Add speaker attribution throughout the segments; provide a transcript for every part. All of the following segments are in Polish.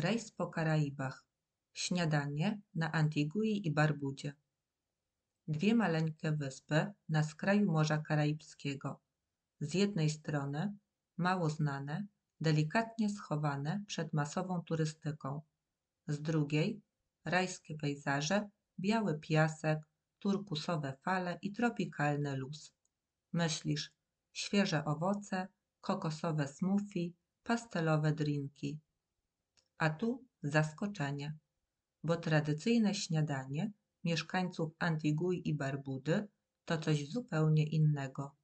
Speaker 1: Rejs po Karaibach. Śniadanie na Antigui i Barbudzie. Dwie maleńkie wyspy na skraju Morza Karaibskiego. Z jednej strony mało znane, delikatnie schowane przed masową turystyką. Z drugiej rajskie pejzaże, biały piasek, turkusowe fale i tropikalny luz. Myślisz, świeże owoce, kokosowe smoothie, pastelowe drinki. A tu zaskoczenie, bo tradycyjne śniadanie mieszkańców Antigui i Barbudy to coś zupełnie innego.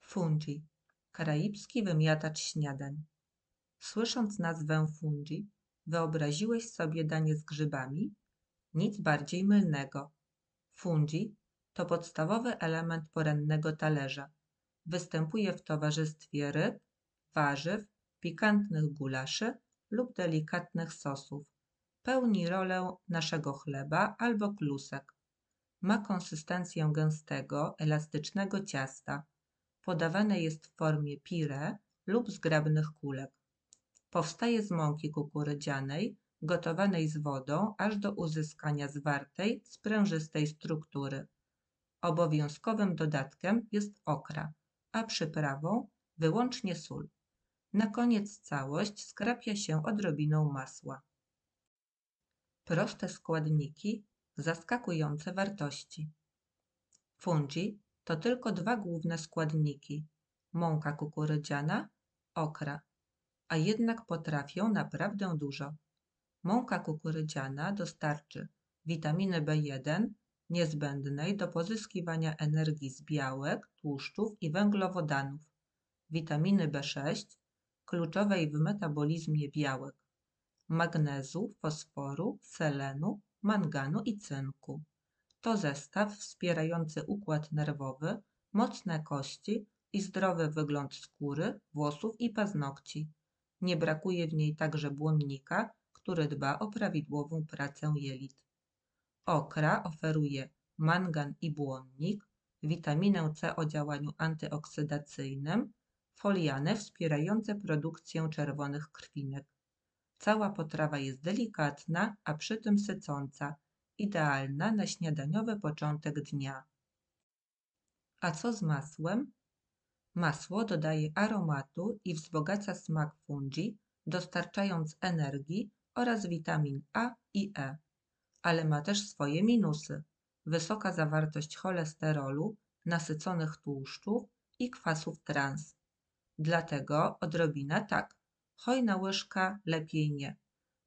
Speaker 1: Fungi, karaibski wymiatacz śniadań. Słysząc nazwę fungi, wyobraziłeś sobie danie z grzybami? Nic bardziej mylnego. Fungi to podstawowy element porannego talerza. Występuje w towarzystwie ryb, warzyw, pikantnych gulaszy lub delikatnych sosów. Pełni rolę naszego chleba albo klusek. Ma konsystencję gęstego, elastycznego ciasta. Podawane jest w formie pire lub zgrabnych kulek. Powstaje z mąki kukurydzianej, gotowanej z wodą aż do uzyskania zwartej, sprężystej struktury. Obowiązkowym dodatkiem jest okra, a przyprawą wyłącznie sól. Na koniec całość skrapia się odrobiną masła. Proste składniki, zaskakujące wartości. Fungi to tylko dwa główne składniki: mąka kukurydziana, okra, a jednak potrafią naprawdę dużo. Mąka kukurydziana dostarczy witaminy B1 niezbędnej do pozyskiwania energii z białek, tłuszczów i węglowodanów, witaminy B6 kluczowej w metabolizmie białek, magnezu, fosforu, selenu, manganu i cynku. To zestaw wspierający układ nerwowy, mocne kości i zdrowy wygląd skóry, włosów i paznokci. Nie brakuje w niej także błonnika, który dba o prawidłową pracę jelit. Okra oferuje mangan i błonnik, witaminę C o działaniu antyoksydacyjnym, foliane wspierające produkcję czerwonych krwinek. Cała potrawa jest delikatna, a przy tym sycąca, idealna na śniadaniowy początek dnia. A co z masłem? Masło dodaje aromatu i wzbogaca smak fungi, dostarczając energii oraz witamin A i E. Ale ma też swoje minusy. Wysoka zawartość cholesterolu, nasyconych tłuszczów i kwasów trans. Dlatego odrobina tak, hojna łyżka lepiej nie.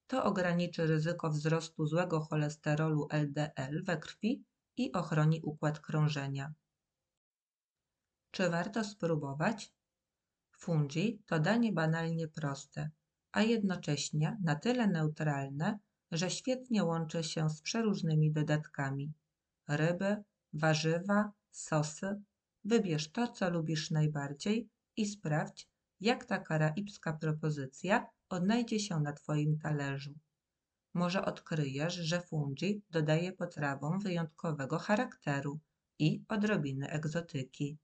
Speaker 1: To ograniczy ryzyko wzrostu złego cholesterolu LDL we krwi i ochroni układ krążenia. Czy warto spróbować? Fungi to danie banalnie proste, a jednocześnie na tyle neutralne, że świetnie łączy się z przeróżnymi dodatkami. Ryby, warzywa, sosy. Wybierz to, co lubisz najbardziej i sprawdź, jak ta karaibska propozycja odnajdzie się na Twoim talerzu. Może odkryjesz, że fungi dodaje potrawom wyjątkowego charakteru i odrobiny egzotyki.